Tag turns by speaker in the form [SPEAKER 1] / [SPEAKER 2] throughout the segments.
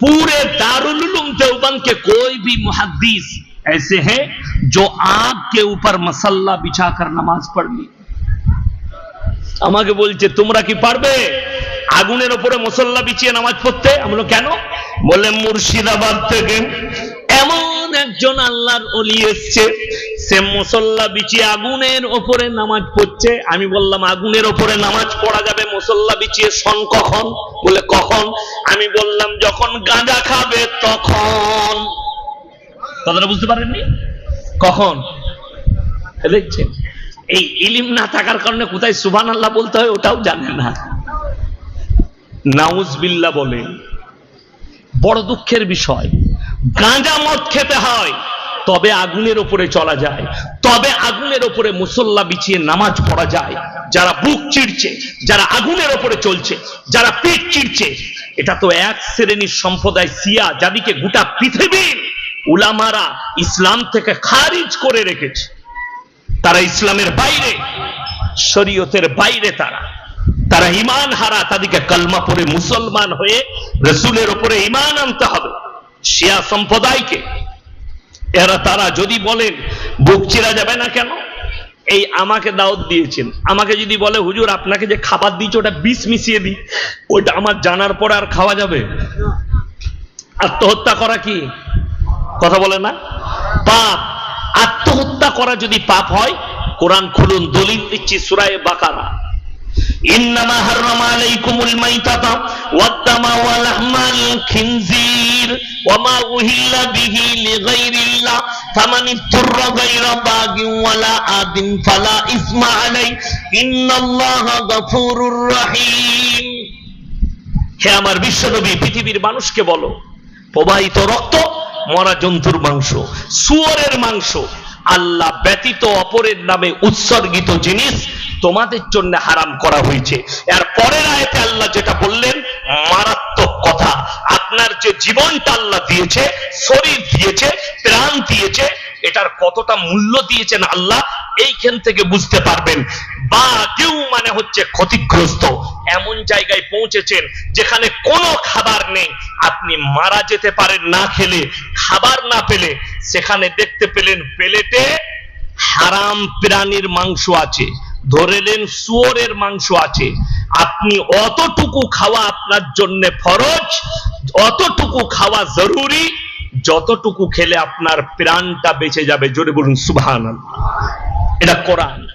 [SPEAKER 1] पूरे दारुल उलूम देवबंद के कोई भी मुहद्दिस ऐसे हैं जो आग के ऊपर मसल्ला बिछाकर नमाज पढ़ ली আমাকে বলছে তোমরা কি পারবে আগুনের ওপরে মুসল্লা বিছিয়ে নামাজ পড়তে আমরা কেন বলে মুর্শিদাবাদ থেকে এমন একজন আল্লাহর অলি এসছে, সে মুসল্লা বিছিয়ে আগুনের ওপরে নামাজ পড়ছে। আমি বললাম, আগুনের ওপরে নামাজ পড়া যাবে? মুসল্লা বিছিয়ে শোন কখন? বলে, কখন? আমি বললাম, যখন গাঁজা খাবে তখন। কথাটা বুঝতে পারেননি? কখন? দেখছেন এই ইলিম না থাকার কারণে কোথায় সুবান আল্লাহ বলতে হয় ওটাও জানে না। নাউজবিল্লা বলেন বড় দুঃখের বিষয়। গাঁজা মদ খেতে হয়। তবে আগুনের ওপরে চলা যায়। তবে আগুনের ওপরে মুসল্লা বিছিয়ে নামাজ পড়া যায়। যারা বুক চিড়ছে, যারা আগুনের ওপরে চলছে, যারা পেট চিড়ছে, এটা তো এক শ্রেণির সম্প্রদায় সিয়া যাদিকে গোটা পৃথিবীর উলামারা ইসলাম থেকে খারিজ করে রেখেছে। তারা ইসলামের বাইরে, শরীয়তের বাইরে তারা। তারা ইমান হারা, তাদেরকে কলমা পরে মুসলমান হয়ে রসুলের উপরে ইমান আনতে হবে। শিয়া সম্প্রদায়কে, এরা তারা যদি বলেন বুক চিরা যাবে না কেন? এই আমাকে দাওয়াত দিয়েছেন। আমাকে যদি বলে, হুজুর, আপনাকে যে খাবার দিচ্ছে ওটা বিষ মিশিয়ে দিই, ওইটা আমার জানার পরে আর খাওয়া যাবে? আত্মহত্যা করা কি? কথা বলে না? পাপ। আত্মহত্যা করা যদি পাপ হয়, কোরআন খুলুন, দলিল দিচ্ছি সুরায় বাকারা। ইন্নামা হাররামা আলাইকুমুল হে আমার বিশ্বনবী, পৃথিবীর মানুষকে বলো, প্রবাহিত রক্ত মরা জন্তুর মাংস সুয়ারের মাংস, আল্লাহ ব্যতীত অপরের নামে উৎসর্গিত জিনিস তোমাদের জন্য হারাম করা হয়েছে। এর পরের আয়তে আল্লাহ যেটা বললেন, মারাত্মক কথা। আপনার যে জীবনটা আল্লাহ দিয়েছে, শরীর দিয়েছে, প্রাণ দিয়েছে, এটার কতটা মূল্য দিয়েছেন আল্লাহ, এইখান থেকে বুঝতে পারবেন। বা কেউ মানে হচ্ছে ক্ষতিগ্রস্ত। এমন জায়গায় পৌঁছেছেন যেখানে কোনো খাবার নেই। আপনি মারা যেতে পারেন না খেলে, খাবার না পেলে। সেখানে দেখতে পেলেন প্লেটে হারাম প্রাণীর মাংস আছে। ধরেলেন শুয়োরের মাংস আছে। আপনি অতটুকু খাওয়া আপনার জন্য ফরজ, অতটুকু খাওয়া জরুরি, যতটুকু খেলে আপনার প্রাণটা বেঁচে যাবে। জোরে বলুন সুবহান এটা কোরআন।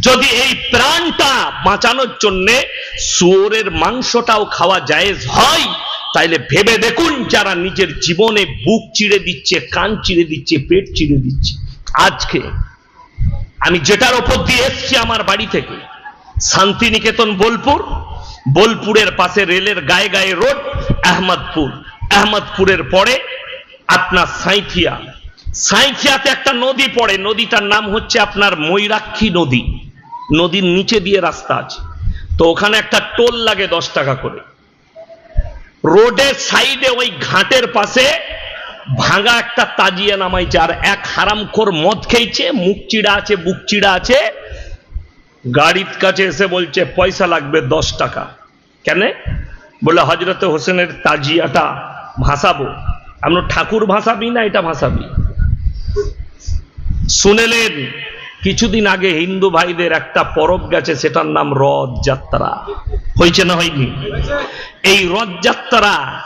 [SPEAKER 1] যদি এই প্রাণটা বাঁচানোর জন্য শুয়োরের মাংসটাও খাওয়া জায়েজ হয়, তাইলে ভেবে দেখুন যারা নিজের জীবনে বুক চিড়ে দিচ্ছে, কান চিড়ে দিচ্ছে, পেট চিড়ে দিচ্ছে। আজকে আমি যেটার ওপর দিয়ে এসছি আমার বাড়ি থেকে, শান্তিনিকেতন বোলপুর, বোলপুরের পাশে রেলের গায়ে গায়ে রোড, আহমদপুর। আহমদপুরের পরে আপনার সাঁইথিয়া। সাঁইথিয়াতে একটা নদী পড়ে, নদীটার নাম হচ্ছে আপনার ময়ূরাক্ষী নদী। নদীর নিচে দিয়ে রাস্তা আছে। তো ওখানে একটা টোল লাগে দশ টাকা করে। রোডের সাইডে ওই ঘাটের পাশে ভাঙা একটা তাজিয়া নামাইছে আর এক হারামখোর মদ খেয়েছে, মুখ চিড়া আছে, বুক চিড়া আছে। গাড়ির কাছে এসে বলছে, পয়সা লাগবে দশ টাকা। কেন? বলে হজরতে হোসেনের তাজিয়াটা ভাসাবো। আমরা ঠাকুর ভাসাবি না এটা ভাসাবি? শুনেলেন, কিছুদিন আগে হিন্দু ভাইদের একটা পরব গেছে, সেটার নাম রথযাত্রা। হয়েছে না হয়নি? এই রথযাত্রা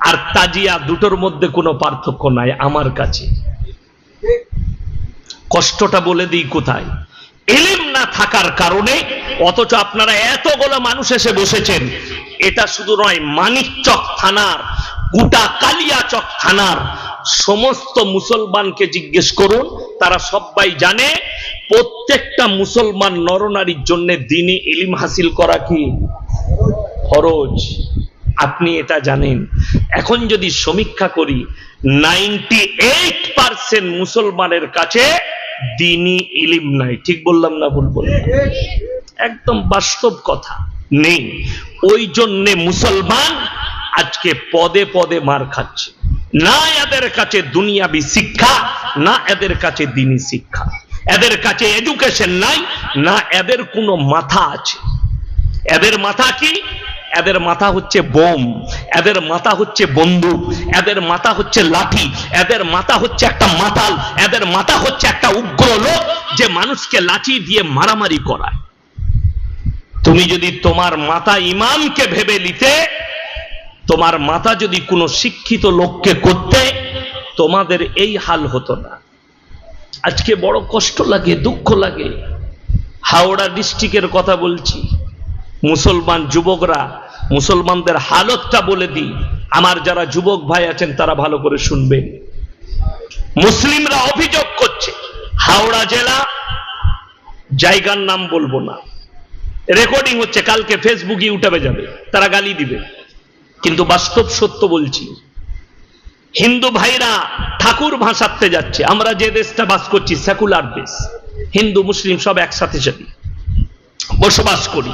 [SPEAKER 1] আর তাজিয়া দুটোর মধ্যে কোনো পার্থক্য নাই আমার কাছে। কষ্টটা বলে দিই কোথায়? এলিম না থাকার কারণে অথচ আপনারা এতগুলো মানুষ এসে বসেছেন। এটা শুধু নয় মানিকচক থানার, গোটা কালিয়াচক থানার সমস্ত মুসলমানকে জিজ্ঞেস করুন, তারা সবাই জানে, প্রত্যেকটা মুসলমান নরনারীর জন্য দিনে ইলিম হাসিল করা কি? ফরজ। আপনি এটা জানেন। এখন যদি সমীক্ষা করি, নাইনটি এইট পার্সেন্ট মুসলমানের কাছে দিনই ইলিম নাই। ঠিক বললাম না ভুল বললাম? একদম বাস্তব কথা নেই। ওই জন্যে মুসলমান আজকে পদে পদে মার খাচ্ছে। না এদের কাছে দুনিয়াবি শিক্ষা, না এদের কাছে দিনী শিক্ষা। এদের কাছে এডুকেশন নাই, না এদের কোনো মাথা আছে। এদের মাথা কি? এদের মাথা হচ্ছে বোম, এদের মাথা হচ্ছে বন্দুক, এদের মাথা হচ্ছে লাঠি, এদের মাথা হচ্ছে একটা মাতাল, এদের মাথা হচ্ছে একটা উগ্র লোক যে মানুষকে লাঠি দিয়ে মারামারি করায়। তুমি যদি তোমার মাতা ইমামকে ভেবে নিতে, তোমার মাতা যদি কোনো শিক্ষিত লোককে করতে, তোমাদের এই হাল হতো না। আজকে বড় কষ্ট লাগে, দুঃখ লাগে। হাওড়া ডিস্ট্রিক্টের কথা বলছি। মুসলমান যুবকরা মুসলমানদের হালতটা বলে দিই। আমার যারা যুবক ভাই আছেন, তারা ভালো করে শুনবেন। মুসলিমরা অভিযোগ করছে, হাওড়া জেলা, জায়গার নাম বলব না। রেকর্ডিং হচ্ছে, কালকে ফেসবুক ইউটিউবে যাবে, তারা গালি দিবে। কিন্তু বাস্তব সত্য বলছি, হিন্দু ভাইরা ঠাকুর ভাসাতে যাচ্ছে। আমরা যে দেশটা বাস করছি, সেকুলার দেশ। হিন্দু, মুসলিম সব একসাথে সাথে বসবাস করি।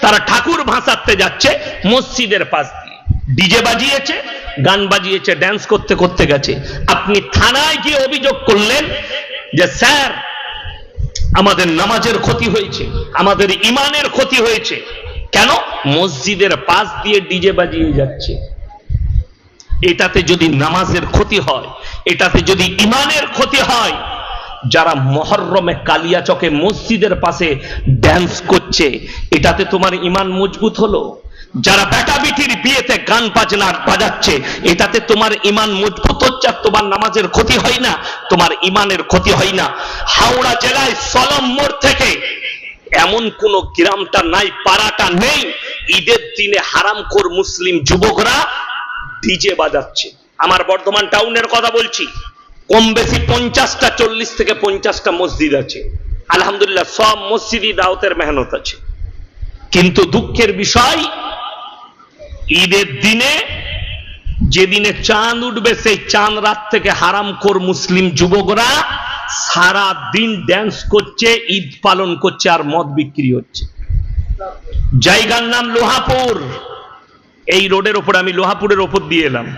[SPEAKER 1] তারা ঠাকুর ভাসাতে যাচ্ছে মসজিদের পাশ দিয়ে। ডিজে বাজিয়েছে, গান বাজিয়েছে ড্যান্স করতে করতে গেছে। আপনি থানায় গিয়ে অভিযোগ করলেন যে, স্যার, আমাদের নামাজের ক্ষতি হয়েছে, আমাদের ইমানের ক্ষতি হয়েছে। কেন? মসজিদের পাশ দিয়ে ডিজে বাজিয়ে যাচ্ছে। এটাতে যদি নামাজের ক্ষতি হয়, এটাতে যদি ইমানের ক্ষতি হয় যারা মহরমে কালিয়া চকে মসজিদের পাশে ড্যান্স করছে, এটাতে তোমার ইমান মজবুত হলো? যারা বেটা বিটির বিয়েতে গান বাজনা বাজাচ্ছে, এটাতে তোমার ইমান মজবুত হচ্ছে তোমার নামাজের ক্ষতি হয় না, তোমার ইমানের ক্ষতি হয় না। হাওড়া জেলায় সলম মোড় থেকে এমন কোন গ্রামটা নাই, পাড়াটা নেই। ঈদের দিনে হারামখোর মুসলিম যুবকরা ডিজে বাজাচ্ছে। আমার বর্ধমান টাউনের কথা বলছি। কম বেশি পঞ্চাশটা, চল্লিশ থেকে পঞ্চাশটা মসজিদ আছে। আলহামদুলিল্লাহ, সব মসজিদই দাওতের মেহনত আছে। কিন্তু দুঃখের বিষয়, ঈদের দিনে যেদিনে চাঁদ উঠবে, সেই চাঁদ রাত থেকে হারামখোর মুসলিম যুবকরা সারা দিন ড্যান্স করছে, ঈদ পালন করছে আর মদ বিক্রি হচ্ছে। জায়গার নাম লোহাপুর। এই রোডের ওপর আমি লোহাপুরের ওপর দিয়ে এলাম।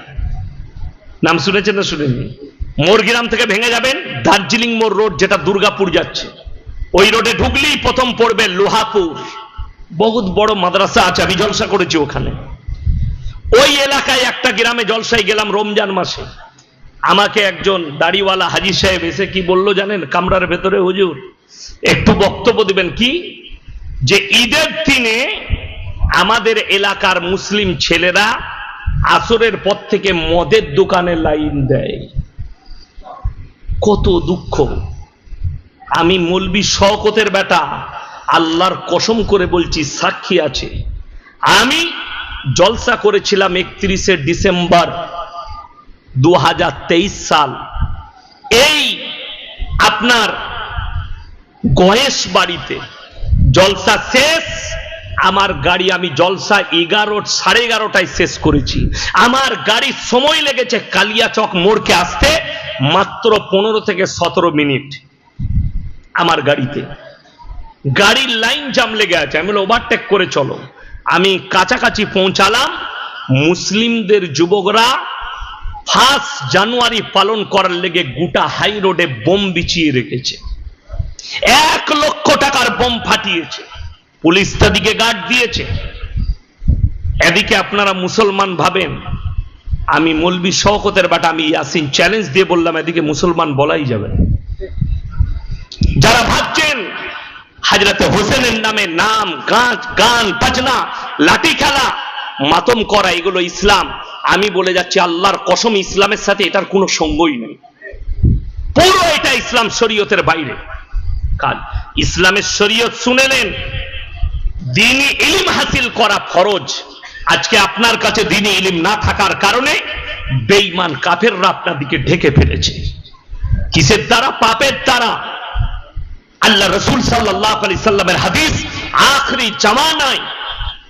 [SPEAKER 1] নাম শুনেছেন না শুনেননি? মোরগ্রাম থেকে ভেঙে যাবেন, দার্জিলিং মোড় রোড যেটা দুর্গাপুর যাচ্ছে। ওই রোডে ঢুকলেই প্রথম পড়বে লোহাপুর। বহুত বড় মাদ্রাসা আছে, আমি জলসা করেছি ওখানে। ওই এলাকায় একটা গ্রামে জলসায় গেলাম রমজান মাসে। আমাকে একজন দাড়িওয়ালা হাজি সাহেব এসে কি বলল জানেন? কামরার ভেতরে হুজুর, একটু বক্তব্য দিবেন কি? যে ঈদের দিনে আমাদের এলাকার মুসলিম ছেলেরা আসরের পর থেকে মদের দোকানে লাইন দেয়। কত দুঃখ। আমি মলবি শওকতের বেটা, আল্লাহর কসম করে বলছি, সাক্ষী আছে। আমি জলসা করেছিলাম একত্রিশে ডিসেম্বর দু হাজার তেইশ সাল। এই আপনার গয়েশ বাড়িতে জলসা শেষ আমার গাড়ি আমি জলসা এগারো, সাড়ে এগারোটায় শেষ করেছি। আমার গাড়ির সময় লেগেছে কালিয়াচক মোড়কে আসতে মাত্র পনেরো থেকে সতেরো মিনিট আমার গাড়িতে। গাড়ির লাইন জাম লেগে আছে, আমি ওভারটেক করে চলো। আমি কাছাকাছি পৌঁছালাম, মুসলিমদের যুবকরা ফার্স্ট জানুয়ারি পালন করার লেগে গোটা হাই রোডে বোম বিছিয়ে রেখেছে। এক লক্ষ টাকার বোম ফাটিয়েছে। পুলিশ তাদিকে গার্ড দিয়েছে। এদিকে আপনারা মুসলমান ভাবেন, আমি মলবি শওকতের বাটা, আমি ইয়াসিন চ্যালেঞ্জ দিয়ে বললাম, এদিকে মুসলমান বলাই যাবে যারা ভাবছেন হাজরাতে হোসেনের নামে নাম গাছ গান, বাজনা, লাঠি খেলা, মাতম করা, এগুলো ইসলাম, আমি বলে যাচ্ছি আল্লাহর কসম, ইসলামের সাথে এটার কোনো সঙ্গই নেই। পুরো এটা ইসলাম শরীয়তের বাইরে। কাজ, ইসলামের শরীয়ত শুনেলেন দিনই ইলিম হাসিল করা ফরজ। আজকে আপনার কাছে দিনই ইলিম না থাকার কারণে দিকে ঢেকে ফেলেছে। কিসের দ্বারা? পাপের দ্বারা। আল্লাহ রসুল হাদিস আখরি জামানায়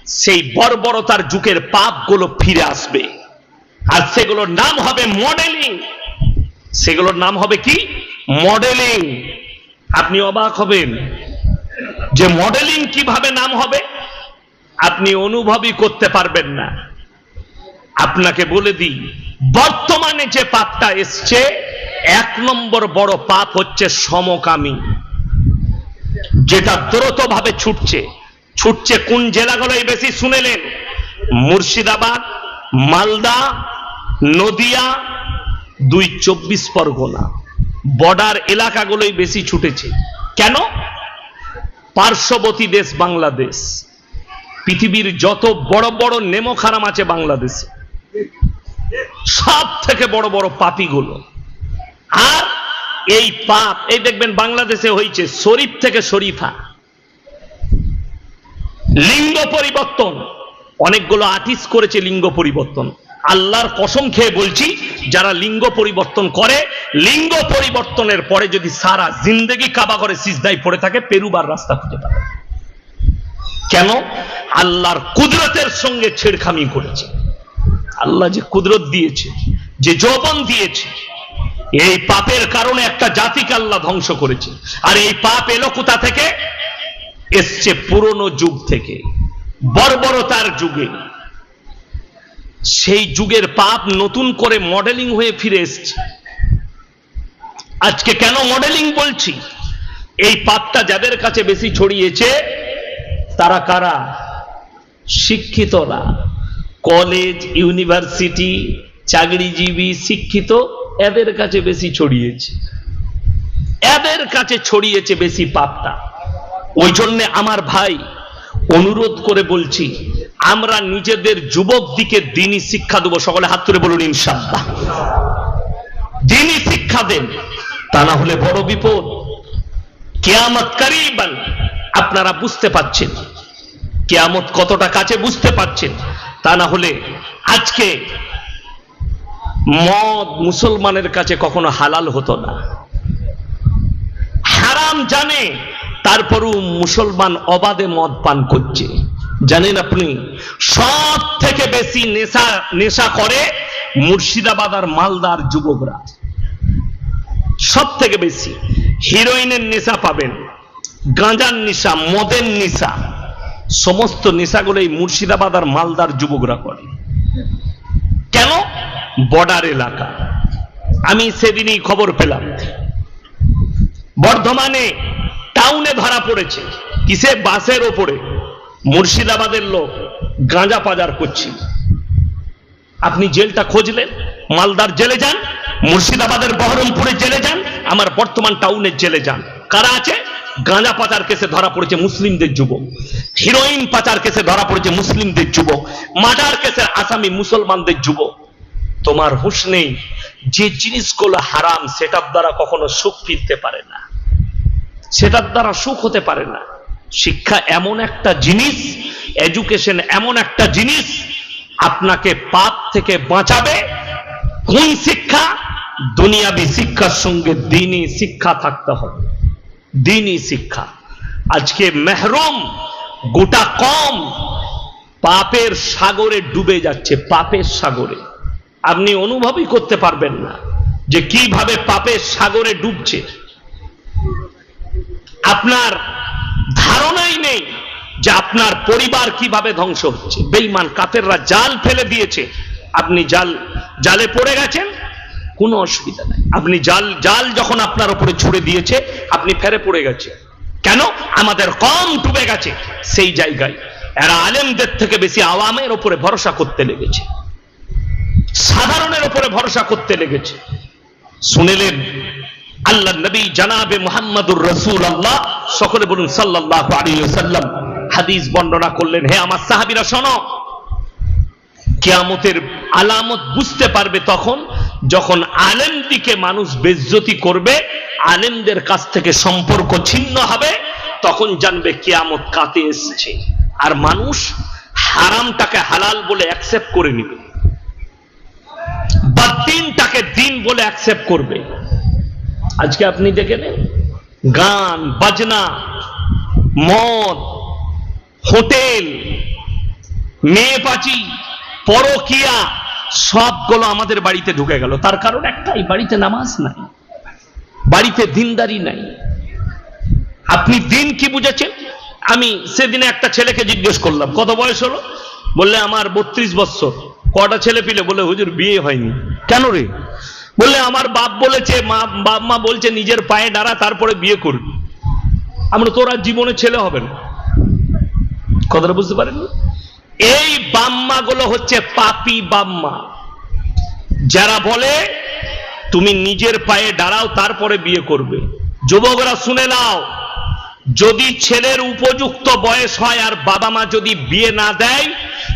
[SPEAKER 1] সেই বর্বরতার যুগের পাপগুলো ফিরে আসবে। আর সেগুলোর নাম হবে মডেলিং। সেগুলোর নাম হবে কি? মডেলিং। আপনি অবাক হবেন। যে মডেলিং কীভাবে নাম হবে, আপনি অনুভবই করতে পারবেন না। আপনাকে বলে দিই, বর্তমানে যে পাপটা এসছে, এক নম্বর বড় পাপ হচ্ছে সমকামী। যেটা দ্রুত ভাবে ছুটছে। ছুটছে কোন জেলাগুলোই বেশি শুনেলেন? মুর্শিদাবাদ, মালদা, নদিয়া, দুই চব্বিশ পরগনা। বর্ডার এলাকাগুলোই বেশি ছুটেছে। কেন? পার্শ্ববর্তী দেশ বাংলাদেশ। পৃথিবীর যত বড় বড় নেমখারাম আছে বাংলাদেশে সব থেকে বড় বড় পাপিগুলো। আর এই পাপ, এই দেখবেন বাংলাদেশে হয়েছে শরীফ থেকে শরীফা। লিঙ্গ পরিবর্তন, অনেকগুলো আর্টিস্ট করেছে লিঙ্গ পরিবর্তন। আল্লাহর কসম খেয়ে বলছি, যারা লিঙ্গ পরিবর্তন করে, লিঙ্গ পরিবর্তনের পরে যদি সারা জিন্দগি কাবা করে সিজদাই পড়ে থাকে, পেরুবার রাস্তা খুঁজে পাবে। কেন? আল্লাহর কুদরতের সঙ্গে ছেড়খামি করেছে। আল্লাহ যে কুদরত দিয়েছে, যে যৌবন দিয়েছে, এই পাপের কারণে একটা জাতিকে আল্লাহ ধ্বংস করেছে। আর এই পাপ এলো কোথা থেকে? এসছে পুরনো যুগ থেকে, বর্বরতার যুগে। সেই যুগের পাপ নতুন করে মডেলিং হয়ে ফিরে এসছে। আজকে কেন মডেলিং বলছি? এই পাপটা যাদের কাছে বেশি ছড়িয়েছে, তারা কারা? শিক্ষিতরা। কলেজ, ইউনিভার্সিটি, চাকরিজীবী, শিক্ষিত, এদের কাছে বেশি ছড়িয়েছে। এদের কাছে ছড়িয়েছে বেশি পাপটা। ওই জন্যে আমার ভাই অনুরোধ করে বলছি, আমরা নিজেদের যুবক দিকে দিনই শিক্ষা দেবো। সকলে হাত তুলে বলুন ইনশাল্লাহ দিনই শিক্ষা দেন, তা না হলে বড় বিপদ। কেয়ামত কারিবান, আপনারা বুঝতে পাচ্ছেন কেয়ামত কতটা কাছে বুঝতে পাচ্ছেন তা না হলে আজকে মদ মুসলমানের কাছে কখনো হালাল হতো না। হারাম জানে তারপরও মুসলমান অবাধে মদ পান করছে। জানেন আপনি সব থেকে বেশি নেশা নেশা করে মুর্শিদাবাদ আর মালদার যুবকরা। সব থেকে বেশি। হিরোইনের নেশা পাবেন, গাঁজার নেশা, মদের নেশা। সমস্ত নেশাগুলো এই মুর্শিদাবাদ আর মালদার যুবকরা করে। কেন? বর্ডার এলাকা। আমি সেদিনই খবর পেলাম। বর্ধমানে টাউনে ধরা পড়েছে। কিসে বাসের ওপরে? মুর্শিদাবাদের লোক গাঁজা পাচার করছিল আপনি জেলটা খুঁজলেন? মালদার জেলে যান? মুর্শিদাবাদের বহরমপুরে জেলে যান? আমার বর্তমান টাউনের জেলে যান। কারা আছে? গাঁজা পাচার কেসে ধরা পড়েছে মুসলিমদের যুবক। হিরোইন পাচার কেসে ধরা পড়েছে মুসলিমদের যুবক। মার্ডার কেসের আসামি মুসলমানদের যুবক। তোমার হুশ নেই। যে জিনিসগুলো হারাম, সেটার দ্বারা কখনো সুখ ফিরতে পারে না। সেটার দ্বারা সুখ হতে পারে না। শিক্ষা এমন একটা জিনিস এডুকেশন এমন একটা জিনিস, আপনাকে পাপ থেকে বাঁচাবে। কোন শিক্ষা? দুনিয়াবি শিক্ষার সঙ্গে দিনই শিক্ষা থাকতে হবে। দিনই শিক্ষা। আজকে মেহরুম গোটা কম পাপের সাগরে ডুবে যাচ্ছে, পাপের সাগরে। আপনি অনুভবই করতে পারবেন না যে কীভাবে পাপের সাগরে ডুবছে। আপনার ধারণাই নেই যে আপনার পরিবার কীভাবে ধ্বংস হচ্ছে। বেইমান কাফেররা জাল ফেলে দিয়েছে। আপনি জাল, জালে পড়ে গেছেন, কোনো অসুবিধা নাই। আপনি জাল জাল যখন আপনার উপরে ছুড়ে দিয়েছে, আপনি ফেরে পড়ে গেছে কেন? আমাদের কম ডুবে গেছে সেই জায়গায়। এরা আলেমদের থেকে বেশি আওয়ামের উপরে ভরসা করতে লেগেছে। সাধারণের ওপরে ভরসা করতে লেগেছে। শুনেলেন? আল্লাহ নবী জানাবে মোহাম্মদুর রসুল আল্লাহ সকলে বলুন সাল্লাহ আলী সাল্লাম হাদিস বর্ণনা করলেন, হে আমার সাহাবিরা, শোনো। কেয়ামতের আলামত বুঝতে পারবে তখন যখন আলেম দিকে মানুষ বেজ্জতি করবে, আলেমদের কাছ থেকে সম্পর্ক ছিন্ন হবে, তখন জানবে কেয়ামত কাতে এসছে। আর মানুষ হারামটাকে হালাল বলে অ্যাকসেপ্ট করে নিবে। বা দিনটাকে দিন বলে অ্যাকসেপ্ট করবে। আজকে আপনি দেখে নেন। গান, বাজনা, মদ, হোটেল মেয়ে পাচি পরকিয়া, সবগুলো আমাদের বাড়িতে ঢুকে গেল। তার কারণ একটাই, বাড়িতে নামাজ নাই, বাড়িতে দিনদারি নাই। আপনি দিন কি বুঝেছেন? আমি সেদিনে একটা ছেলেকে জিজ্ঞেস করলাম, কত বয়স হলো? বললে, আমার বত্রিশ বছর কটা ছেলে পিলে? বলে হুজুর, বিয়ে হয়নি। কেন রে? বললে আমার বাপ বলেছে, মা, বাপ মা বলছে, নিজের পায়ে দাঁড়া, তারপরে বিয়ে করবি। আমরা তোর জীবনে ছেলে হবে না। কথাটা বুঝতে পারেন এই বাম্মা গুলো হচ্ছে পাপি বাম্মা যারা বলে, তুমি নিজের পায়ে দাঁড়াও, তারপরে বিয়ে করবে। যুবকরা শুনে নাও, যদি ছেলের উপযুক্ত বয়স হয় আর বাবা মা যদি বিয়ে না দেয়,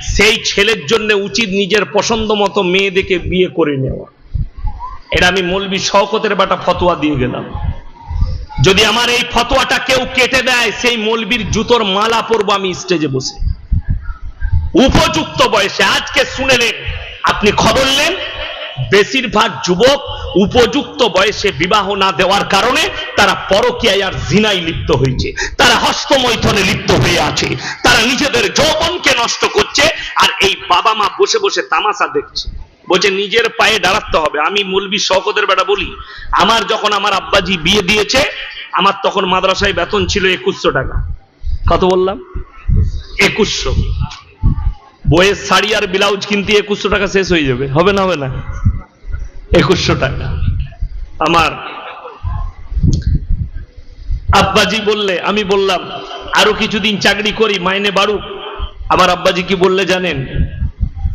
[SPEAKER 1] সেই ছেলের জন্য উচিত নিজের পছন্দ মতো মেয়ে দেখে বিয়ে করে নেওয়া। এটা আমি মৌলবী শওকতের বাটা ফতোয়া দিয়ে গেলাম। যদি আমার এই ফতোয়াটা কেউ কেটে দেয়, সেই মৌলবীর জুতোর মালা পরবো আমি স্টেজে বসে। উপযুক্ত বয়সে, আজকে শুনেলেন, আপনি খবর নেন, বেশিরভাগ যুবক উপযুক্ত বয়সে বিবাহ না দেওয়ার কারণে তারা পরকীয়ায় আর জিনাই লিপ্ত হয়েছে। তারা হস্তমৈথনে লিপ্ত হয়ে আছে। তারা নিজেদের যৌবনকে নষ্ট করছে, আর এই বাবা মা বসে বসে তামাশা দেখছে। বলছে নিজের পায়ে দাঁড়াতে হবে। আমি মুলবি শওকতের বেটা বলি আমার যখন আমার আব্বাজি বিয়ে দিয়েছে আমার তখন মাদ্রাসায় বেতন ছিল একুশশো টাকা। কত বললাম? একুশশো। বইয়ের শাড়ি আর ব্লাউজ কিনতে একুশশো টাকা শেষ হয়ে যাবে। হবে না হবে না? একুশশো টাকা। আমার আব্বাজি বললে আমি বললাম আরও কিছুদিন চাকরি করি মাইনে বাড়ুক। আমার আব্বাজি কি বললে জানেন?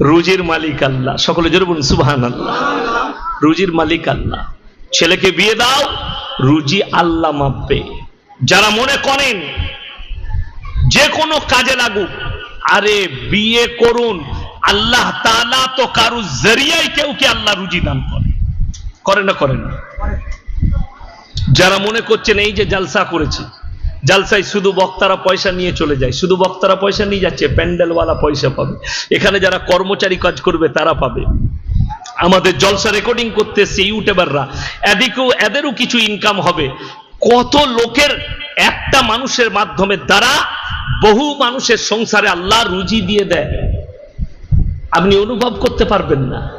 [SPEAKER 1] রুজির মালিক আল্লাহ। সকলে জোরে বলুন সুবহান আল্লাহ রুজির মালিক আল্লাহ। ছেলেকে বিয়ে দাও, রুজি আল্লাহ মাপবে। যারা মনে করেন যে কোনো কাজে লাগুক, আরে বিয়ে করুন, আল্লাহ তালা তো কারু জরিয়াই কেউ কে আল্লাহ রুজি দান করে? করে না করেন যারা মনে করছেন এই যে জালসা করেছে জালসায় শুধু বক্তারা পয়সা নিয়ে চলে যায়, শুধু বক্তারা পয়সা নিয়ে যাচ্ছে, প্যান্ডেলওয়ালা পয়সা পাবে। এখানে যারা কর্মচারী কাজ করবে, তারা পাবে। আমাদের জলসা রেকর্ডিং করতে এসছে ইউটিউবাররা। এদিকেও এদেরও কিছু ইনকাম হবে। কত লোকের একটা মানুষের মাধ্যমে দ্বারা বহু মানুষের সংসারে আল্লাহ রুজি দিয়ে দেয়। আপনি অনুভব করতে পারবেন না।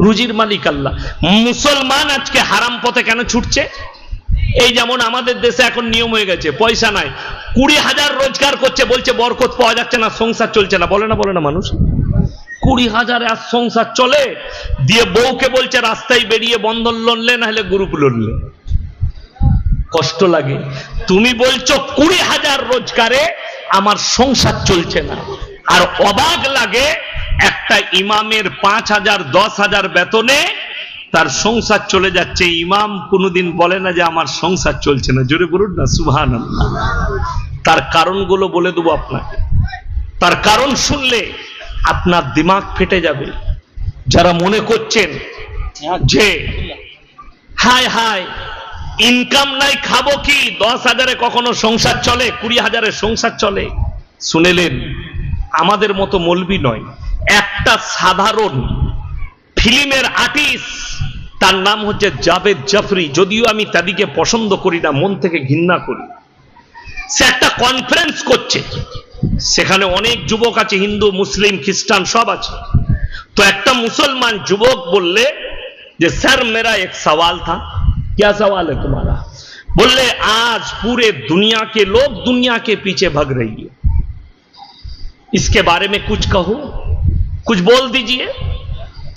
[SPEAKER 1] রুজির মালিক আল্লাহ। মুসলমান আজকে হারাম পথে কেন ছুটছে? এই যেমন আমাদের দেশে এখন নিয়ম হয়ে গেছে, পয়সা নাই। কুড়ি হাজার রোজগার করছে, বলছে বরকত পাওয়া যাচ্ছে না, সংসার চলছে না। বলে না বলে না মানুষ? কুড়ি হাজার আর সংসার চলে, দিয়ে বউকে বলছে, রাস্তায় বেরিয়ে বন্ধন লড়লে, না হলে গ্রুপ লড়লে। কষ্ট লাগে। তুমি বলছো কুড়ি হাজার রোজগারে আমার সংসার চলছে না। আর অবাক লাগে, একটা ইমামের পাঁচ হাজার, দশ হাজার বেতনে তার সংসার চলে যাচ্ছে। ইমাম কোনোদিন বলে না যে আমার সংসার চলছে না। জোরে বলুন না সুহান তার কারণগুলো বলে দেবো আপনাকে। তার কারণ শুনলে আপনার দিমাগ ফেটে যাবে। যারা মনে করছেন যে, হায় হায় ইনকাম নাই, খাব কি? দশ হাজারে কখনো সংসার চলে, কুড়ি হাজারে সংসার চলে। শুনেলেন, আমাদের মতো মলবি নয়। একটা সাধারণ ফিল্মের আর্টিস্ট তার নাম হচ্ছে জাভেদ জাফরি যদিও আমি তাদিকে পছন্দ করি না মন থেকে ঘৃণা করি সে একটা কনফারেন্স করছে সেখানে অনেক যুবক আছে হিন্দু মুসলিম খ্রিস্টান সব আছে তো একটা মুসলমান যুবক বললে যে স্যার मेरा एक सवाल था क्या सवाल है तुम्हारा बोले आज पूरे दुनिया के लोग दुनिया के पीछे भाग रही है इसके बारे में कुछ कहो कुछ बोल दीजिए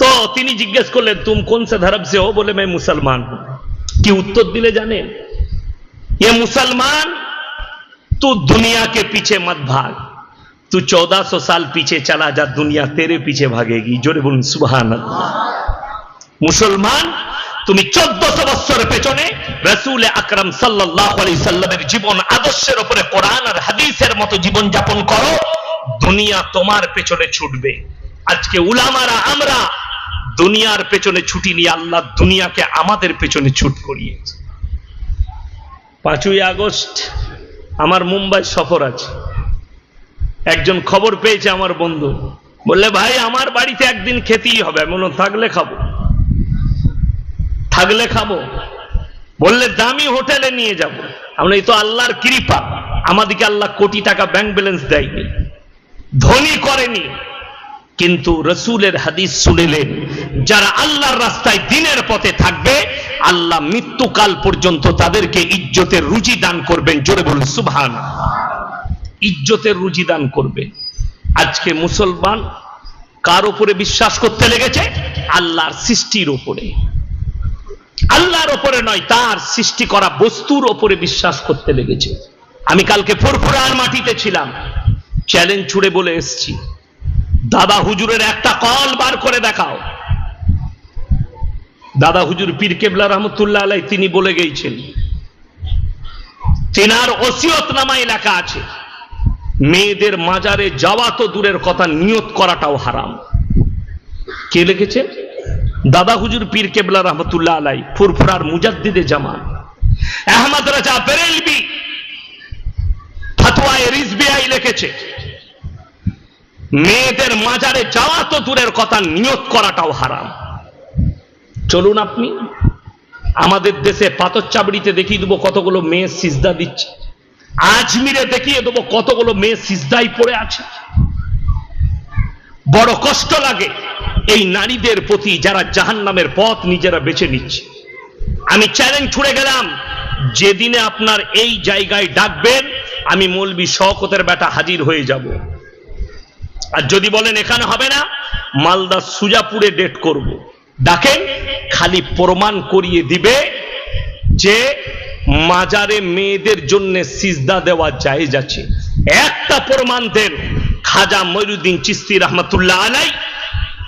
[SPEAKER 1] तो তিনি জিজ্ঞেস করলেন तुम कौन से धर्म से हो बोले मैं मुसलमान हूं কি উত্তর দিলে জানেন ये मुसलमान तू दुनिया के पीछे मत भाग तू 1400 साल पीछे चला जा दुनिया तेरे पीछे भागेगी জোরে বলুন সুবহান মুসলমান তুমি চোদ্দশো বৎসরের পেছনে রসুল আকরাম সাল্লাহ আলি সাল্লামের জীবন আদর্শের উপরে কোরআন আর হাদিসের মতো জীবন যাপন করো দুনিয়া তোমার পেছনে ছুটবে আজকে উলামারা আমরা দুনিয়ার পেছনে ছুটি নিয়ে আল্লাহ দুনিয়াকে আমাদের পেছনে ছুট করিয়েছে। পাঁচই আগস্ট আমার মুম্বাই সফর আছে। একজন খবর পেয়েছে আমার বন্ধু। বললে, ভাই, আমার বাড়িতে একদিন খেতেই হবে। বললাম, থাকলে খাব। থাকলে খাব? বললে, দামি হোটেলে নিয়ে যাব। আমরা এই তো আল্লাহর কৃপা। আমাদেরকে আল্লাহ কোটি টাকা ব্যাংক ব্যালেন্স দেয়নি। ধনী করেনি। কিন্তু রসুলের হাদিস শুনিলেন যারা আল্লাহর রাস্তায় দিনের পথে থাকবে, আল্লাহ মৃত্যুকাল পর্যন্ত তাদেরকে ইজ্জতের রুজি দান করবেন। জোরে বলুন, সুবহান। ইজ্জতের রুজি দান করবে। আজকে মুসলমান কার উপরে বিশ্বাস করতে লেগেছে? আল্লাহর সৃষ্টির উপরে। আল্লাহর ওপরে নয়, তার সৃষ্টি করা বস্তুর ওপরে বিশ্বাস করতে লেগেছে। আমি কালকে ফুরফুরার মাটিতে ছিলাম। চ্যালেঞ্জ ছুড়ে বলে এসছি। দাদা হুজুরের একটা কল বার করে দেখাও। দাদা হুজুর পীর কেবলা রহমতুল্লাহ আলাই তিনি বলে গেছেন তেনার ওসিয়ত নামায় লেখা আছে, মেয়েদের মাজারে যাওয়া তো দূরের কথা, নিয়ত করাটাও হারাম। কে লিখেছে? দাদা হুজুর পীর কেবলা রহমতুল্লাহ আলাই ফুরফুরার মুজাদ্দিদে জামান আহমদ রাজা বেরেলবি ফতোয়ায় রিজবিআই লিখেছে, মেয়েদের মাজারে যাওয়া তো দূরের কথা, নিয়ত করাটাও হারাম। চলুন আপনি, আমাদের দেশে পাথর চাবড়িতে দেখিয়ে দেবো কতগুলো মেয়ে সিজদা দিচ্ছে। আজমিরে দেখিয়ে দেবো কতগুলো মেয়ে সিজদাই পড়ে আছে। বড় কষ্ট লাগে এই নারীদের প্রতি যারা জাহান নামের পথ নিজেরা বেছে নিচ্ছে। আমি চ্যালেঞ্জ ছুড়ে গেলাম, যেদিনে আপনার এই জায়গায় ডাকবেন, আমি মৌলবি শওকতের বেটা হাজির হয়ে যাব। আর যদি বলেন এখানে হবে না, মালদা সুজাপুরে ডেট করব। ডাকেন খালি প্রমাণ করিয়ে দিবে যে মাজারে মেয়েদের জন্য সিজদা দেওয়া জায়েজ আছে। একটা প্রমাণ দেন, খাজা ময়ুদ্দিন চিস্তি রহমতুল্লাহ আলাই।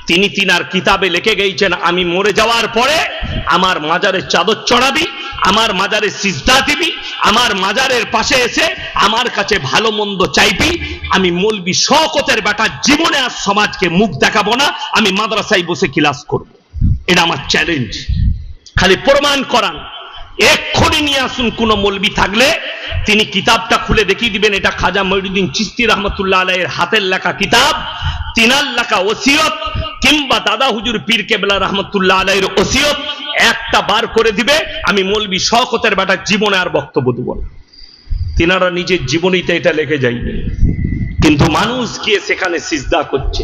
[SPEAKER 1] তিনি তিনার কিতাবে লিখে গেছেন আমি মরে যাওয়ার পরে আমার মাজারে চাদর চড়াবি, আমার মাজারে সিজদা দিবি, আমার মাজারের পাশে এসে আমার কাছে ভালো মন্দ চাইবি। আমি মলবি শকতের বেটা, জীবনে আর সমাজকে মুখ দেখাবো না, আমি মাদ্রাসায় বসে ক্লাস করব। এটা আমার চ্যালেঞ্জ খালি প্রমাণ করান। এক্ষুনি নিয়ে আসুন, কোন মলবি থাকলে তিনি কিতাবটা খুলে দেখিয়ে দিবেন। এটা খাজা মহিউদ্দিন চিস্তি রহমতুল্লাহ আলাইয়ের হাতের লেখা কিতাব। তিনার লেখা ওসিয়ত, কিংবা দাদা হুজুর পীর কেবলা রহমতুল্লাহ আলাইয়ের ওসিয়ত, একটা বার করে দিবে। আমি মলবি শকতের বেটা জীবনে আর বক্তব্য দেব না। তিনারা নিজের জীবনীতে এটা লিখে যাইবে কিন্তু মানুষ গিয়ে সেখানে সিজদা করছে।